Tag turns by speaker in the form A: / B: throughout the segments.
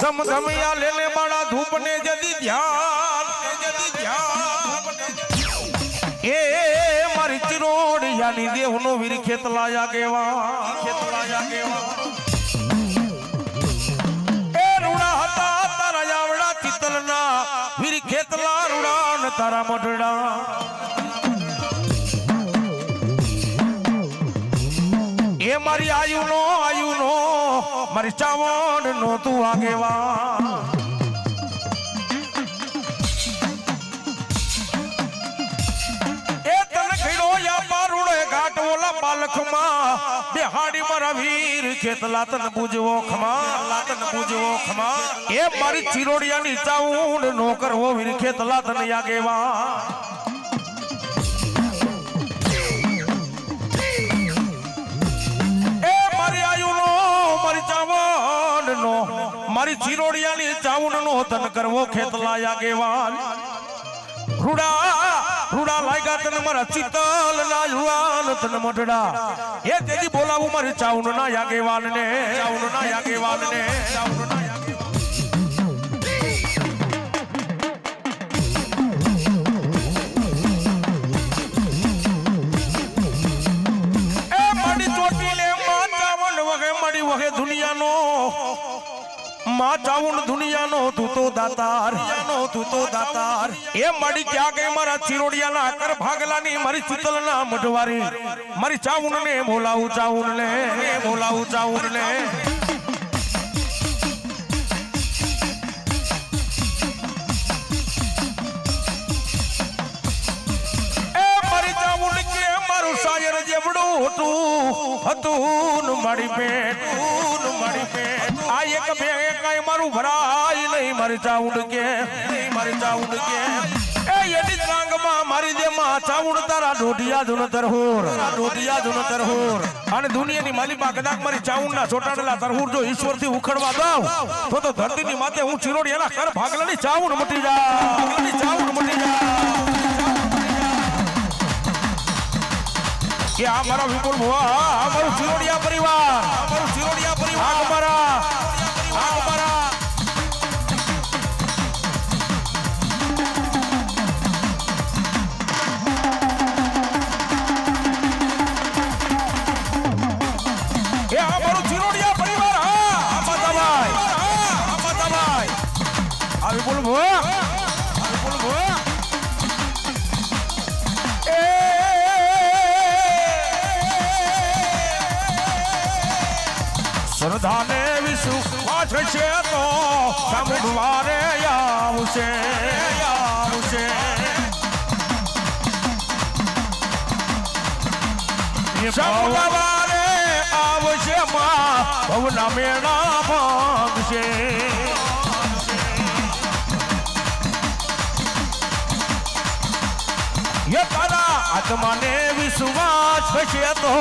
A: ધમ ધમિયા લેને બાળા ધૂપ ને જદી ધ્યાન. એ મારી ચિરોડિયાની દેવનો વીર ખેતલાયા કેવા. ખેતલાયા કેવા એ રૂડા હતા તારા જાવડા ચિતલના વીર ખેતલા રૂડા ને તારા મઢડા. એ નો આયુ નો મારી ચાવણ નો તું આગેવા પાલખમાં, બેહાડી મારા વીર ખેતલા તન પૂજવો ખમા, લાતન પૂજવો ખમા. એ મારી ચિરોડિયાની ચાઉંડ નો કરવો વીર ખેતલા તન આગેવા મારી ચાઉન નો તન કરવો ખેતલા આગેવાન રૂડા રૂડા લાગ્યા તને મારા ચિતલ ના યુવાન તન મઢડા. એ તેથી બોલાવું મારી ચાઉન ના આગેવાન ને ચાઉન ના આગેવાન ને ચાઉન ના માં ચાઉંડ દુનિયાનો તું દાતાર. નો તું દાતાર એ મારી ક્યાં ગઈ મારા ચિરોડિયાના કર ભાગલાની? મારી ચિતલના મઢવારી. મારી ચાવણ ને બોલાવું ચાવણ ને બોલાવું ચાવણ ને જેવડું હતું હતું મારી પેટ મારી પેટ આ એક બે કઈ મારું ભરાય નહીં, મારી ચાઉડ કે મારી ચાઉડ કે. એની મારી દે માં ચાવણ તારા ઢોઢિયા જુન તરહોર ઢોઢિયા જુન તરહોર અને દુનિયાની માલિકા કદાચ મારી ચાઉડના ચોટાડેલા તરહુર જો ઈશ્વરથી ઉખડવા દઉં તો તો ધરતીની માથે હું ચિરોડિયાના કર ભાગલાની ચાવણ મટી જા ભાગલાની મટી જા કે આ મારો વિપુલ ભુવા અમારું મારું ચિરોડિયા પરિવાર અમારું ચિરોડિયા પરિવાર અમારા મારા છે તો સમુદ્વારે આવશે આવશે સમુદ્વારે આવશે માં ભવના મેળા ભાંગશે એ આત્માને વિશ્વાસ હશે તો.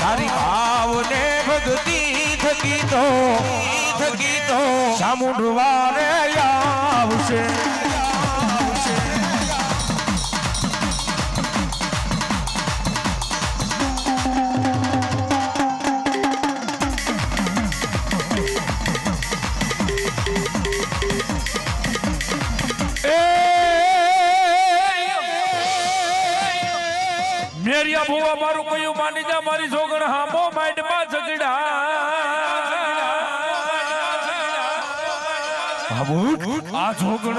A: તારી ભાવને ભક્તિ થકી તો. થકી તો. સામુંડવારે આવશે.
B: મેરિયા ભુવા મારું કયું માની જા મારી સોગણ હામો માઇન્ડમાં ઝગડા આ છોકર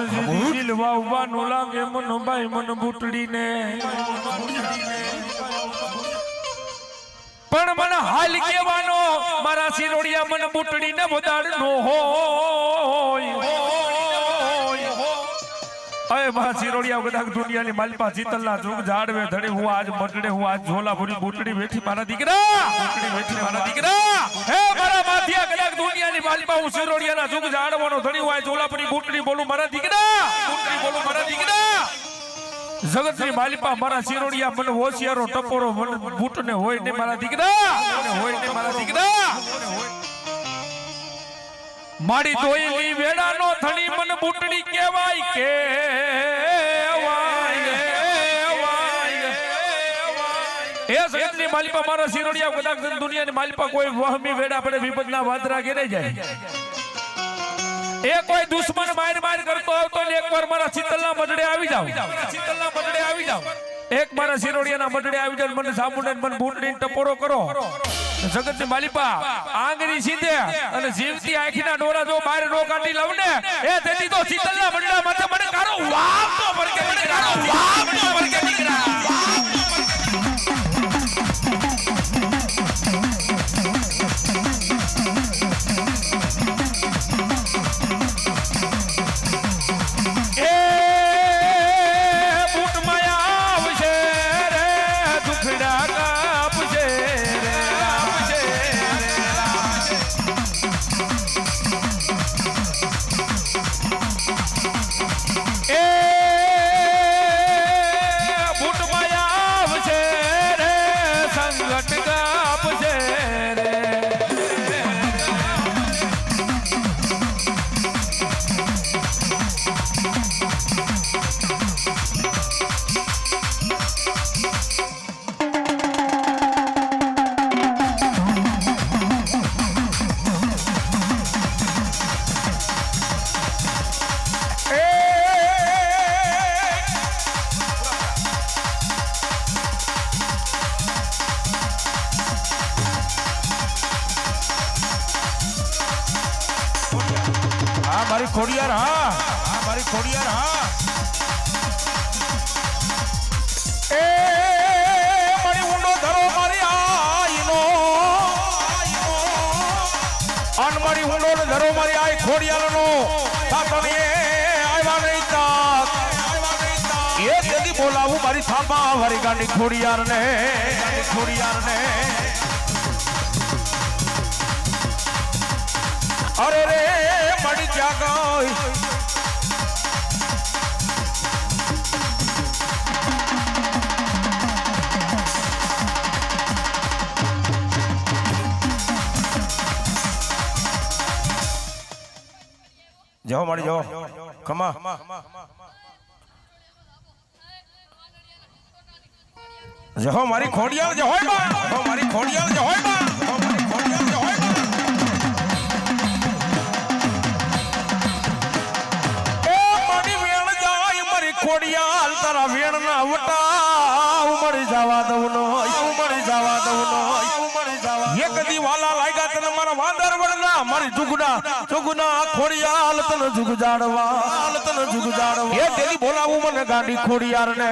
B: દિલવા ઊભા નો લાગે મન ભાઈ મન બુટડી ને પણ મને હાલ કેવાનો મારા સિરોડિયા મન બુટડી ને વધાર નો હોય. અય મારા સિરોડિયા કદાચ દુનિયાની માલપા જીતલના જોગ ઝાડવે ધડી હું આજ મટડે હું આજ ઝોલાપુરી બુટડી બેઠી મારા દીકરા. બુટડી બેઠી મારા દીકરા. હે મારા માથિયા કદાચ દુનિયાની માલપા હું સિરોડિયાના જોગ ઝાડવાનો ધડી હું આજ ઝોલાપુરી બુટડી બોલું મારા દીકરા. બુટડી બોલું મારા દીકરા. જગતની માલિપા મારા શિરોડિયા મને હોશિયારો, ટપોરો, મને બૂટને હોય ને મારા દીકરા. હોય ને મારા દીકરા. મારી વેડા નો ધણી જગતની માલિપા મારો શિરોડિયા કદાચ દુનિયાની માલિપા કોઈ વહમી વેડા પડે વિપદના વાદરા ઘેરે જાય. એ કોઈ દુશ્મન માર માર કરતો હતો ને એકવાર મારા શીતલના મઢડે આવી જાવ. શીતલના મઢડે આવી જાવ એક મારા શિરોડિયાના મઢડે આવી જાવ મને સામુંડે મને બૂટની ટપોરો કરો. જગતની માલિપા, આંગળી સીધે અને જીવતી આંખીના ડોરા જો બહાર નો કાઢી લઉં ને, એ તેથી તો શીતલના મઢડા માથે મને કારો વાપ તો ભરકે મને કારો વાપ તો ભડકે
A: મારી ખોડિયાર, હા. હા, મારી ખોડિયાર, હા. એ મારી ઊંડો ધરો, મારી આઈનો. અન મારી ઊંડો ધરો, મારી આઈ ખોડિયારનો. તાતણે આવ્યા નહીં તાત એ તેથી બોલાવું મારી થાપા વારી ગાંડી ખોડિયારને ખોડિયારને. અરે રે, મળી ક્યાં ગઈ. જાઓ, મળી જાઓ. ખમા. જહો મારી ખોડિયાર જે હોય બા જહો મારી ખોડિયાર જે ખોડિયાલ તારા વેણ ના વટા ઉમરી જવા દઉં નો ઉમરી જવા દઉં નો ઉમરી જવા એ કદી વાલા લાગ્યા તને મારા વાંદર વડના. મારી જુગડા જુગના ખોડિયાલ તને જુગ જાડવા તને જુગ જાડવા એ તેલી બોલાવું મને ગાડી ખોડિયાર ને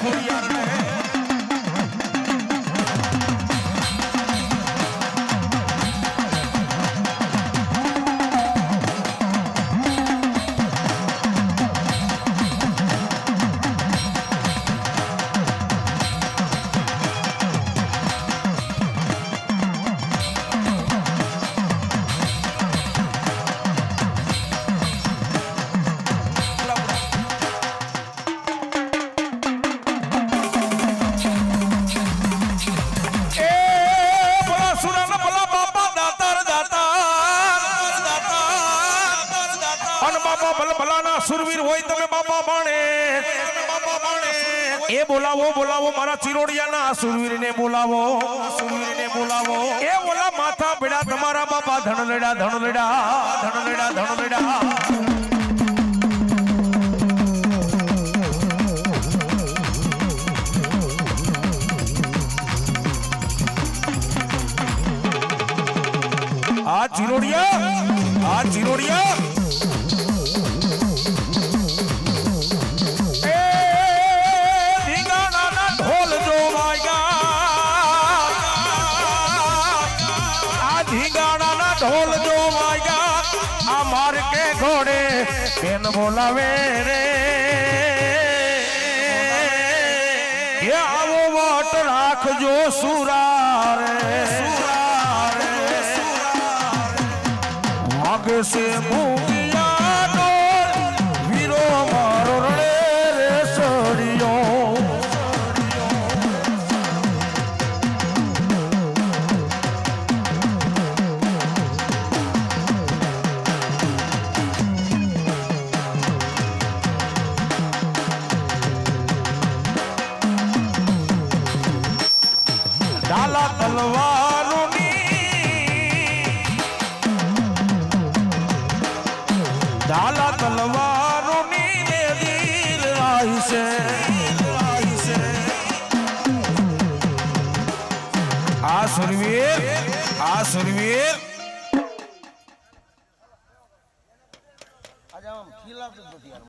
A: ખોડિયાર સુરવીર હોય તમે બાપા બાણે. એ બોલાવો બોલાવો, મારા ચિરોડિયાના સુરવીરને બોલાવો. સુરવીરને બોલાવો. એ બોલા માથા બેડા, તમારા બાપા ધણલેડા ધણલેડા ધણલેડા ધણલેડા આ ચિરોડિયા આ ચિરોડિયા. બેન બોલાવે રે. આવો વટ રાખજો સુરા રે સુરા રે વાગે ઢાલા તલવારોની દિલ રાહી છે. આ સુરવીર આ સુરવીર.
C: આજે આમ જ નથી યાર